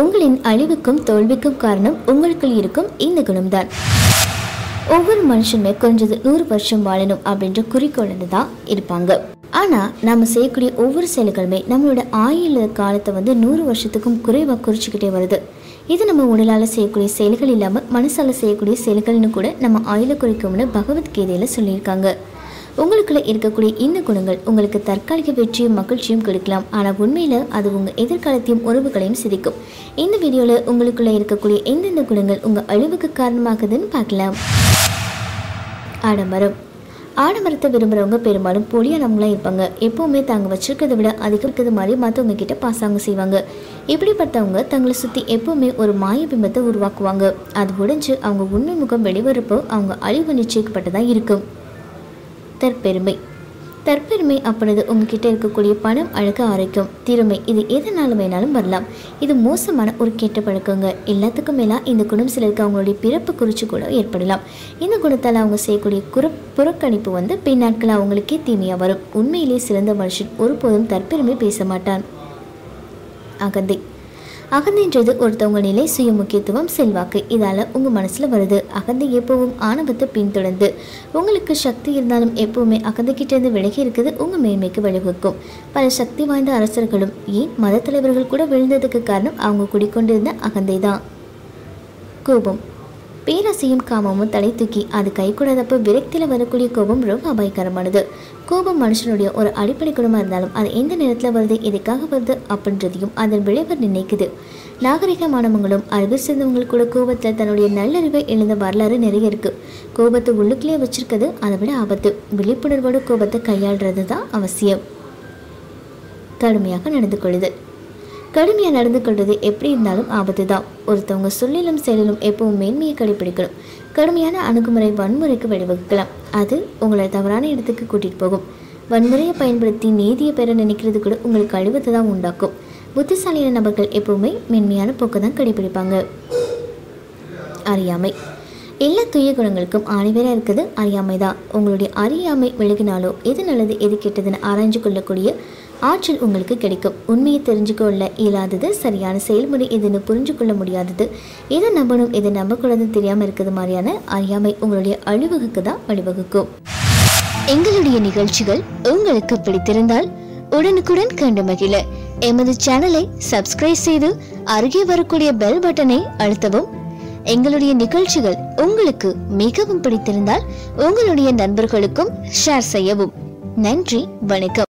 உங்களின் அழிவுக்கும் தோல்விக்கும் காரணம் உங்களுக்குள் இருக்கும் இந்த குணம்தான். ஒவ்வொரு மனுஷனுமே குறைஞ்சது நூறு வருஷம் வாழணும் அப்படின்ற குறிக்கோள் தான் இருப்பாங்க. ஆனால் நம்ம செய்யக்கூடிய ஒவ்வொரு செயல்களுமே நம்மளோட ஆயுள் காலத்தை வந்து நூறு வருஷத்துக்கும் குறைவாக குறிச்சிக்கிட்டே வருது. இது நம்ம உடலால் செய்யக்கூடிய செயல்கள் இல்லாமல் மனசால் செய்யக்கூடிய செயல்கள்னு கூட நம்ம ஆயுளை குறைக்கும்னு பகவத்கீதையில் சொல்லியிருக்காங்க. உங்களுக்குள்ள இருக்கக்கூடிய இந்த குணங்கள் உங்களுக்கு தற்காலிக வெற்றியும் மகிழ்ச்சியும் கொடுக்கலாம். ஆனால் உண்மையில் அது உங்கள் எதிர்காலத்தையும் உறவுகளையும் சிதைக்கும். இந்த வீடியோவில் உங்களுக்குள்ள இருக்கக்கூடிய எந்தெந்த குணங்கள் உங்கள் அழிவுக்கு காரணமாகுதுன்னு பார்க்கலாம். ஆடம்பரம். ஆடம்பரத்தை விரும்புகிறவங்க பெரும்பாலும் பொலியானவங்களாக இருப்பாங்க. எப்போவுமே தாங்க வச்சுருக்கிறத விட அதிகம் இருக்கிறது மாதிரி மற்றவங்க கிட்ட பாசாங்க செய்வாங்க. இப்படிப்பட்டவங்க தங்களை சுற்றி எப்போவுமே ஒரு மாய பிம்பத்தை உருவாக்குவாங்க. அது உடைஞ்சு அவங்க உண்மை முகம் வெளிவரப்போ அவங்க அழிவு நிச்சயிக்கப்பட்டதாக இருக்கும். தற்பெருமை. தற்பெருமை அப்பொழுது உங்ககிட்ட இருக்கக்கூடிய பணம் அழக ஆரோக்கியம் திறமை இது எதனாலும் வேணாலும் வரலாம். இது மோசமான ஒரு கெட்ட பழக்கங்க. எல்லாத்துக்கும் மேலா இந்த குணம் சிலருக்கு அவங்களுடைய பிறப்பு குறிச்சு கூட ஏற்படலாம். இந்த குணத்தால் அவங்க செய்யக்கூடிய குற புறக்கணிப்பு வந்து பின்னாட்கள் அவங்களுக்கே தீமையாக வரும். உண்மையிலேயே சிறந்த மனுஷன் ஒருபோதும் தற்பெருமை பேச மாட்டான். அகந்தை. அகந்தைன்றது ஒருத்தவங்க நிலை சுய முக்கியத்துவம் செல்வாக்கு. இதால் உங்கள் மனசில் வருது. அகந்தை எப்பவும் ஆணவத்தை பின்தொடர்ந்து உங்களுக்கு சக்தி இருந்தாலும் எப்பவுமே அகந்தைக்கிட்டேருந்து விலகி இருக்குது உங்கள் மேன்மைக்கு வழிவகுக்கும். பல சக்தி வாய்ந்த அரசர்களும் ஏன் மத தலைவர்கள் கூட விழுந்ததுக்கு காரணம் அவங்க குடிக்கொண்டிருந்த அகந்தை தான். கோபம். பேராசையும் காமமும் தலை தூக்கி அது கைகூடாதப்போ விரக்தியில் வரக்கூடிய கோபம் ரொம்ப அபாயகரமானது. கோபம் மனுஷனுடைய ஒரு அடிப்படை குணமாக இருந்தாலும் அது எந்த நேரத்தில் வருது எதுக்காக வருது அப்படின்றதையும் அதன் விளைவை நினைக்குது நாகரிகமானவங்களும் அறிவு சேர்ந்தவங்க கூட கோபத்தில் தன்னுடைய நல்லறிவை எழுந்த வரலாறு நிறைய இருக்குது கோபத்தை உள்ளுக்குள்ளேயே வச்சிருக்கிறது அதை விட ஆபத்து. விழிப்புணர்வோட கோபத்தை கையாளுறது தான் அவசியம். கடுமையாக நடந்து கொள்ளுதல். கடுமையாக நடந்து கொள்வது எப்படி இருந்தாலும் ஆபத்து தான் ஒருத்தவங்க சொல்லிலும் செயலிலும் எப்பவும் மேன்மையை கடைபிடிக்கணும் கடுமையான அணுகுமுறை வன்முறைக்கு வழிவகுக்கலாம். அது உங்களை தவறான இடத்துக்கு கூட்டிகிட்டு போகும். வன்முறையை பயன்படுத்தி நீதியை பெற நினைக்கிறது கூட உங்களுக்கு அழிவத்தை தான் உண்டாக்கும். புத்திசாலியான நபர்கள் எப்பவுமே மென்மையான போக்கு தான் கடைபிடிப்பாங்க அறியாமை. எல்லா துய குணங்களுக்கும் ஆணிவேராக இருக்கிறது அறியாமை தான் உங்களுடைய அறியாமை விலகினாலோ எது நல்லது எது கெட்டதுன்னு ஆராய்ஞ்சு கொள்ளக்கூடிய ஆற்றல் உங்களுக்கு கிடைக்கும். உண்மையை தெரிஞ்சுக்கொள்ள இயலாதது சரியான செயல்முறை எதுன்னு புரிஞ்சு கொள்ள முடியாதது. எதை நம்பணும் எதை நம்பக்கூடாதுன்னு தெரியாமல் இருக்கிறது மாதிரியான அறியாமை உங்களுடைய அழிவுக்கு தான் வழிவகுக்கும். எங்களுடைய நிகழ்ச்சிகள் உங்களுக்கு பிடித்திருந்தால் உடனுக்குடன் கண்டு மகிழ. எமது சேனலை சப்ஸ்கிரைப் செய்து அருகே வரக்கூடிய பெல் பட்டனை அழுத்தவும். எங்களுடைய நிகழ்ச்சிகள் உங்களுக்கு மிகவும் பிடித்திருந்தால் உங்களுடைய நண்பர்களுக்கும் ஷேர் செய்யவும். நன்றி வணக்கம்.